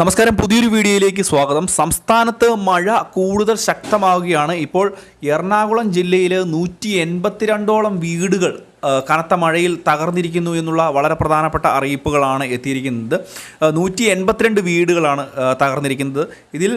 നമസ്കാരം. പുതിയൊരു വീഡിയോയിലേക്ക് സ്വാഗതം. സംസ്ഥാനത്ത് മഴ കൂടുതൽ ശക്തമാവുകയാണ്. ഇപ്പോൾ എറണാകുളം ജില്ലയിൽ നൂറ്റി എൺപത്തിരണ്ടോളം വീടുകൾ കനത്ത മഴയിൽ തകർന്നിരിക്കുന്നു എന്നുള്ള വളരെ പ്രധാനപ്പെട്ട അറിയിപ്പുകളാണ് എത്തിയിരിക്കുന്നത്. നൂറ്റി എൺപത്തിരണ്ട് വീടുകളാണ് തകർന്നിരിക്കുന്നത്. ഇതിൽ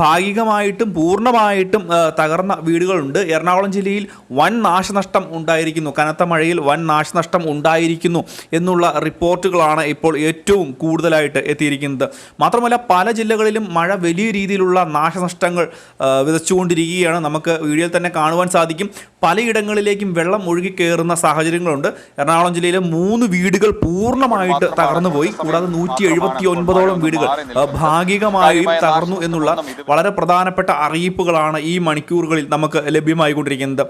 ഭാഗികമായിട്ടും പൂർണമായിട്ടും തകർന്ന വീടുകളുണ്ട്. എറണാകുളം ജില്ലയിൽ വൻ നാശനഷ്ടം ഉണ്ടായിരിക്കുന്നു. കനത്ത മഴയിൽ വൻ നാശനഷ്ടം ഉണ്ടായിരിക്കുന്നു എന്നുള്ള റിപ്പോർട്ടുകളാണ് ഇപ്പോൾ ഏറ്റവും കൂടുതലായിട്ട് എത്തിയിരിക്കുന്നത്. മാത്രമല്ല പല ജില്ലകളിലും മഴ വലിയ രീതിയിലുള്ള നാശനഷ്ടങ്ങൾ വിതച്ചുകൊണ്ടിരിക്കുകയാണ്. നമുക്ക് വീഡിയോയിൽ തന്നെ കാണുവാൻ സാധിക്കും. പലയിടങ്ങളിലേക്കും വെള്ളം ഒഴുകി കയറുന്ന സാഹചര്യങ്ങളുണ്ട്. എറണാകുളം ജില്ലയിലെ മൂന്ന് വീടുകൾ പൂർണമായിട്ട് തകർന്നു പോയി കൂടാതെ നൂറ്റി എഴുപത്തി ഒൻപതോളം വീടുകൾ ഭാഗികമായും തകർന്നു എന്നുള്ള വളരെ പ്രധാനപ്പെട്ട അറിയിപ്പുകളാണ് ഈ മണിക്കൂറുകളിൽ നമുക്ക് ലഭ്യമായിക്കൊണ്ടിരിക്കുന്നത്.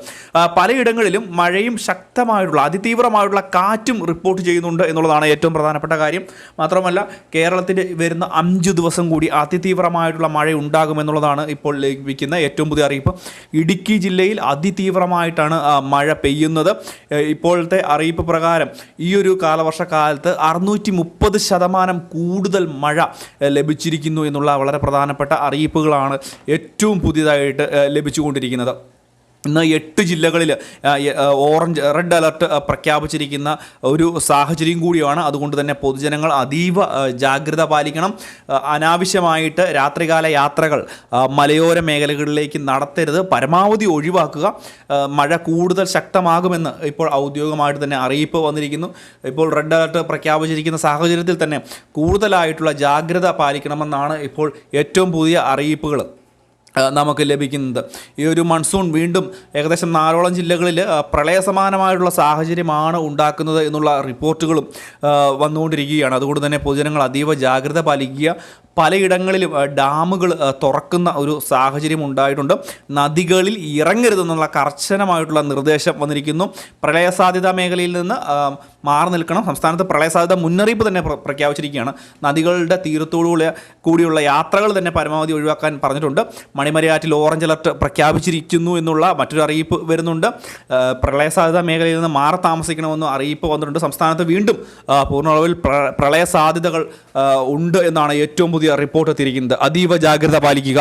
പലയിടങ്ങളിലും മഴയും ശക്തമായിട്ടുള്ള അതിതീവ്രമായിട്ടുള്ള കാറ്റും റിപ്പോർട്ട് ചെയ്യുന്നുണ്ട് എന്നുള്ളതാണ് ഏറ്റവും പ്രധാനപ്പെട്ട കാര്യം. മാത്രമല്ല കേരളത്തിൽ വരുന്ന അഞ്ച് ദിവസം കൂടി അതിതീവ്രമായിട്ടുള്ള മഴ ഉണ്ടാകുമെന്നുള്ളതാണ് ഇപ്പോൾ ലഭിക്കുന്ന ഏറ്റവും പുതിയ അറിയിപ്പ്. ഇടുക്കി ജില്ലയിൽ അതിതീവ്രമായിട്ടാണ് മഴ പെയ്യുന്നത്. ഇപ്പോഴത്തെ അറിയിപ്പ് പ്രകാരം ഈ ഒരു കാലവർഷക്കാലത്ത് അറുന്നൂറ്റി മുപ്പത് ശതമാനം കൂടുതൽ മഴ ലഭിച്ചിരിക്കുന്നു എന്നുള്ള വളരെ പ്രധാനപ്പെട്ട അറിയിപ്പുകളാണ് ഏറ്റവും പുതിയതായിട്ട് ലഭിച്ചുകൊണ്ടിരിക്കുന്നത്. ഇന്ന് എട്ട് ജില്ലകളിൽ ഓറഞ്ച് റെഡ് അലർട്ട് പ്രഖ്യാപിച്ചിരിക്കുന്ന ഒരു സാഹചര്യം കൂടിയാണ് അതുകൊണ്ട് തന്നെ പൊതുജനങ്ങൾ അതീവ ജാഗ്രത പാലിക്കണം. അനാവശ്യമായിട്ട് രാത്രികാല യാത്രകൾ മലയോര മേഖലകളിലേക്ക് നടത്തരുത്. പരമാവധി ഒഴിവാക്കുക. മഴ കൂടുതൽ ശക്തമാകുമെന്ന് ഇപ്പോൾ ഔദ്യോഗികമായിട്ട് തന്നെ അറിയിപ്പ് വന്നിരിക്കുന്നു. ഇപ്പോൾ റെഡ് അലർട്ട് പ്രഖ്യാപിച്ചിരിക്കുന്ന സാഹചര്യത്തിൽ തന്നെ കൂടുതലായിട്ടുള്ള ജാഗ്രത പാലിക്കണമെന്നാണ് ഇപ്പോൾ ഏറ്റവും പുതിയ അറിയിപ്പുകൾ നമുക്ക് ലഭിക്കുന്നത്. ഈ ഒരു മൺസൂൺ വീണ്ടും ഏകദേശം നാലോളം ജില്ലകളിൽ പ്രളയസമാനമായിട്ടുള്ള സാഹചര്യമാണ് ഉണ്ടാക്കുന്നത് എന്നുള്ള റിപ്പോർട്ടുകളും വന്നുകൊണ്ടിരിക്കുകയാണ്. അതുകൊണ്ട് തന്നെ പൊതുജനങ്ങൾ അതീവ ജാഗ്രത പാലിക്കുക. പലയിടങ്ങളിലും ഡാമുകൾ തുറക്കുന്ന ഒരു സാഹചര്യം ഉണ്ടായിട്ടുണ്ട്. നദികളിൽ ഇറങ്ങരുതെന്നുള്ള കർശനമായിട്ടുള്ള നിർദ്ദേശം വന്നിരിക്കുന്നു. പ്രളയ സാധ്യതാ മേഖലയിൽ നിന്ന് മാറി നിൽക്കണം. സംസ്ഥാനത്ത് പ്രളയ സാധ്യത മുന്നറിയിപ്പ് തന്നെ പ്രഖ്യാപിച്ചിരിക്കുകയാണ്. നദികളുടെ തീരത്തോടുകൂടി കൂടിയുള്ള യാത്രകൾ തന്നെ പരമാവധി ഒഴിവാക്കാൻ പറഞ്ഞിട്ടുണ്ട്. മണിമരയാറ്റിൽ ഓറഞ്ച് അലർട്ട് പ്രഖ്യാപിച്ചിരിക്കുന്നു എന്നുള്ള മറ്റൊരു അറിയിപ്പ് വരുന്നുണ്ട്. പ്രളയ സാധ്യതാ മേഖലയിൽ നിന്ന് മാറി താമസിക്കണമെന്ന് അറിയിപ്പ് വന്നിട്ടുണ്ട്. സംസ്ഥാനത്ത് വീണ്ടും ആ, പൂർണ അളവിൽ പ്ര- പ്രളയ സാധ്യതകൾ ഉണ്ട് എന്നാണ് ഏറ്റവും റിപ്പോർട്ട് എത്തിയിരിക്കുന്നത്. അതീവ ജാഗ്രത പാലിക്കുക.